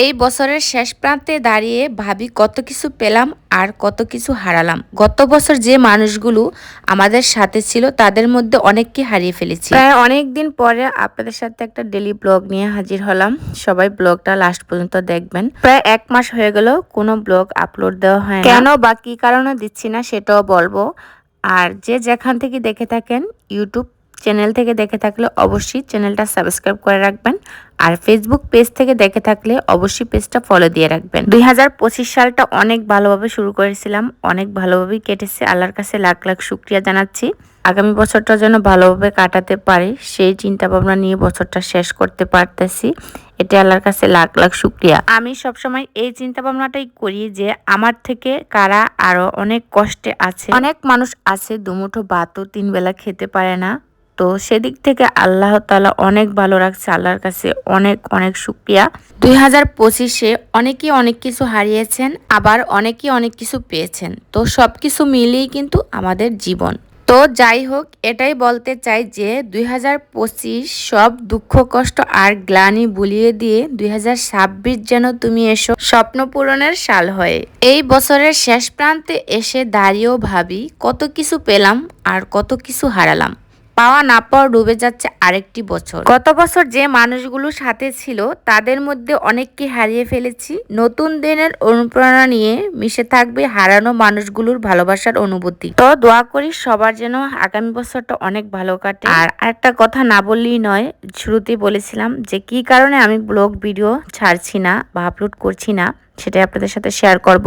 এই বছরের শেষ প্রান্তে দাঁড়িয়ে ভাবি কত কিছু পেলাম আর কত কিছু হারালাম। গত বছর যে মানুষগুলো আমাদের সাথে ছিল তাদের মধ্যে অনেককে হারিয়ে ফেলেছি। প্রায় অনেক দিন পরে আপনাদের সাথে একটা ডেলি ব্লগ নিয়ে হাজির হলাম। সবাই ব্লগটা লাস্ট পর্যন্ত দেখবেন। প্রায় এক মাস হয়ে গেল কোনো ব্লগ আপলোড দেওয়া হয় না। কেন বা কি কারণে দিচ্ছি না সেটাও বলব। আর যে যেখান থেকে দেখে থাকেন ইউটিউব চ্যানেল থেকে দেখে থাকলে অবশ্যই চ্যানেলটা সাবস্ক্রাইব করে রাখবেন। আর ফেসবুক পেজ থেকে দেখে থাকলে অবশ্যই পেজটা ফলো দিয়ে রাখবেন। দুই হাজার পঁচিশ সালটা অনেক ভালোভাবে শুরু করেছিলাম। অনেক ভালোভাবেই কেটেছে। আল্লাহর কাছে লাখ লাখ শুক্রিয়া জানাচ্ছি। আগামী বছরটা যেন ভালোভাবে কাটাতে পারি, সেই চিন্তা ভাবনা নিয়ে বছরটা শেষ করতে পারতেছি। এটা আল্লাহর কাছে লাখ লাখ শুক্রিয়া। আমি সবসময় এই চিন্তা ভাবনাটাই করি যে আমার থেকে কারা আরও অনেক কষ্টে আছে। অনেক মানুষ আছে দুমুঠো ভাতও তিন বেলা খেতে পারে না। তো সেদিক থেকে আল্লাহ তালা অনেক ভালো রাখছে, আল্লাহর কাছে অনেক অনেক শুক্রিয়া। দুই হাজার পঁচিশে অনেকেই অনেক কিছু হারিয়েছেন, আবার অনেকেই অনেক কিছু পেয়েছেন। তো সব কিছু মিলিয়েই কিন্তু আমাদের জীবন। তো যাই হোক, এটাই বলতে চাই যে দুই হাজার পঁচিশ সব দুঃখ, কষ্ট আর গ্লানি বুলিয়ে দিয়ে দুই হাজার ছাব্বিশ যেন তুমি এসো স্বপ্ন পূরণের সাল হয়ে। এই বছরের শেষ প্রান্তে এসে দাঁড়িয়েও ভাবি কত কিছু পেলাম আর কত কিছু হারালাম। পাওয়া না পাওয়া ডুবে যাচ্ছে আরেকটি বছর। গত বছর যে মানুষগুলো সাথে ছিল, তাদের মধ্যে অনেককে হারিয়ে ফেলেছি। নতুন দিনের অনুপ্রেরণা নিয়ে মিশে থাকবে হারানো মানুষগুলোর ভালোবাসার অনুভূতি। তো দোয়া করি সবার যেন আগামী বছরটা অনেক ভালো কাটে। আর একটা কথা না বললেই নয়, শুরুতেই বলেছিলাম যে কি কারণে আমি ব্লগ ভিডিও ছাড়ছি না বা আপলোড করছি না, সেটাই আপনাদের সাথে শেয়ার করব।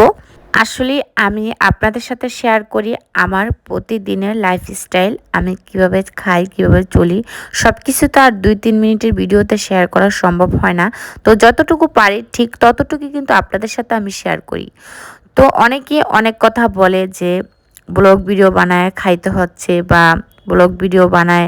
আসলে আমি আপনাদের সাথে শেয়ার করি আমার প্রতিদিনের লাইফস্টাইল আমি কীভাবে খাই, কীভাবে চলি সব কিছু তো আর দুই তিন মিনিটের ভিডিওতে শেয়ার করা সম্ভব হয় না। তো যতটুকু পারি ঠিক ততটুকু কিন্তু আপনাদের সাথে আমি শেয়ার করি। তো অনেকে অনেক কথা বলে যে ব্লগ ভিডিও বানায়, খাইতে হচ্ছে বা ব্লগ ভিডিও বানায়,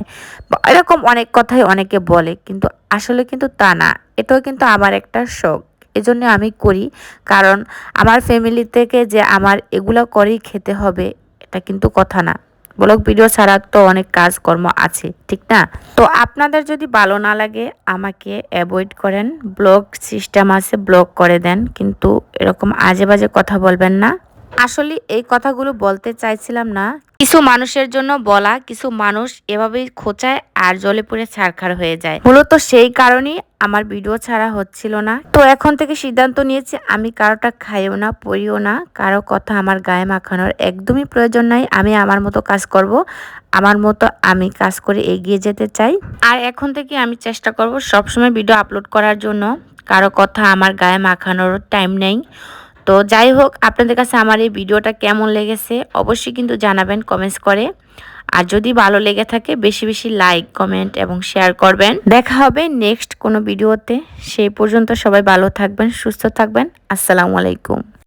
বা এরকম অনেক কথাই অনেকে বলে, কিন্তু আসলে কিন্তু তা না। এটাও কিন্তু আমার একটা শখ। এজন্য আমি করি। কারণ আমার ফ্যামিলি থেকে যে আমার এগুলো করেই খেতে হবে, এটা কিন্তু কথা না। ব্লগ ভিডিও ছাড়া তো অনেক কাজকর্ম আছে, ঠিক না? তো আপনাদের যদি ভালো না লাগে, আমাকে অ্যাভয়েড করেন। ব্লগ সিস্টেম আছে ব্লগ করে দেন। কিন্তু এরকম আজে বাজে কথা বলবেন না। আসলে এই কথাগুলো বলতে চাইছিলাম না। কিছু মানুষের জন্য বলা, কিছু মানুষ এভাবেই খোঁচায় আর জলে পড়ে ছাড়খাড় হয়ে যায়। মূলত সেই কারণেই আমার ভিডিও ছাড়া হচ্ছিল না। তো এখন থেকে সিদ্ধান্ত নিয়েছি, আমি কারোটা খাইও না, পড়িও না, কারও কথা আমার গায়ে মাখানোর একদমই প্রয়োজন নাই, আমি আমার মতো কাজ করব, আমার মতো আমি কাজ করে এগিয়ে যেতে চাই। আর এখন থেকে আমি চেষ্টা করব সবসময় ভিডিও আপলোড করার জন্য, কারও কথা আমার গায়ে মাখানোর টাইম নেই। তো যাই হোক, আপনাদের কাছে আমার এই ভিডিওটা কেমন লেগেছে অবশ্যই কিন্তু জানাবেন কমেন্টস করে। আর যদি ভালো লেগে থাকে, বেশি বেশি লাইক কমেন্ট এবং শেয়ার করবেন। দেখা হবে নেক্সট কোনো ভিডিওতে। সেই পর্যন্ত সবাই ভালো থাকবেন, সুস্থ থাকবেন। আসসালামু আলাইকুম।